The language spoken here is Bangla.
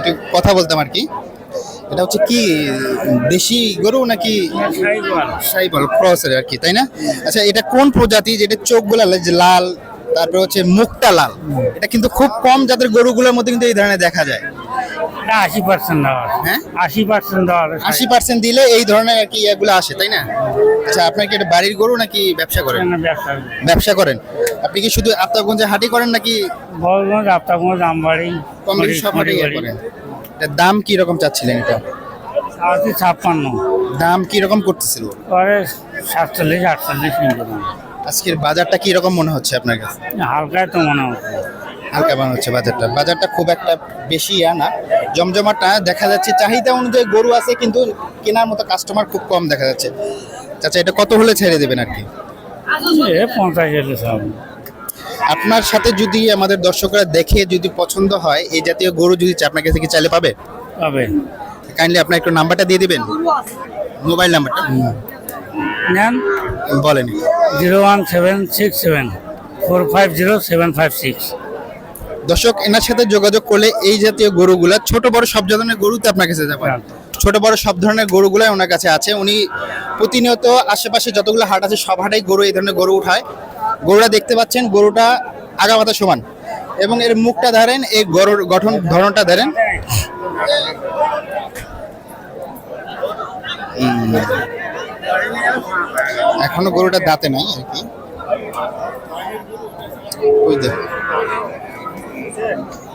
একটু কথা বলতাম আর কি। এটা হচ্ছে কি, দেশি গরু নাকি সাইবল ক্রসের আর কি, তাই না? আচ্ছা এটা কোন প্রজাতি যেটা চোখগুলো লাল তারপরে হচ্ছে মুখটা লাল? এটা কিন্তু খুব কম যাদের গরুগুলোর মধ্যে কিন্তু এই ধরনের দেখা যায়। এটা আশি পার্সেন্ট দেওয়া হ্যাঁ? আশি পার্সেন্ট দেওয়া আশি পার্সেন্ট দিলে এই ধরনের আর কি এগুলো আসে তাই না? আচ্ছা আপনার কি এটা বাড়ির গরু নাকি ব্যবসা করেন? ব্যবসা ব্যবসা করেন। আপনি কি শুধু আত্মাগঞ্জে হাঁটি করেন নাকি বলগঞ্জ আফতাবগঞ্জ আমবাড়ি কম বেশি সব হাঁটি করেন। এটার দাম কি রকম চাচ্ছিলেন এটা? আশি ছাপ্পান্ন। দাম কি রকম করতেছিল? পরে সাতচল্লিশ আটচল্লিশ আজকের বাজারটা কি রকম মনে হচ্ছে আপনার কাছে? হালকায় তো মনে হচ্ছে। হালকা মনে হচ্ছে বাজারটা। বাজারটা খুব একটা বেশি ইয়া না। জমজমাটা দেখা যাচ্ছে। চাহিদা অনুযায়ী গরু আছে কিন্তু কেনার মতো কাস্টমার খুব কম দেখা যাচ্ছে। আচ্ছা এটা কত হলে ছেড়ে দেবেন আর কি? পঞ্চাশ আপনার সাথে যদি আমাদের দর্শকরা দেখে যদি পছন্দ হয় এই জাতীয় গরু যদি আপনার কাছে কি চাইলে পাবে? পাবে। কাইন্ডলি আপনার একটু নাম্বারটা দিয়ে দিবেন। মোবাইল নাম্বারটা। নেন। বলেন। Zero one seven six seven four five zero seven five six. দর্শক এনার সাথে যোগাযোগ করলে এই জাতীয় গরুগুলা ছোট বড় সব ধরনের গরুতে আপনার কাছে যাবে। ছোট বড় সব ধরনের গরুগুলাই ওনার কাছে আছে। উনি প্রতিনিয়ত আশেপাশে যতগুলো হাট আছে সব হাটেই গরু এই ধরনের গরু উঠায়। গরুটা দেখতে পাচ্ছেন গরুটা আগা মাথা সমান। এবং এর মুখটা ধরেন এই গরুর গঠন ধরনটা ধরেন। এখনও গরুটা দাঁতে নাই আর কি। ওই Is?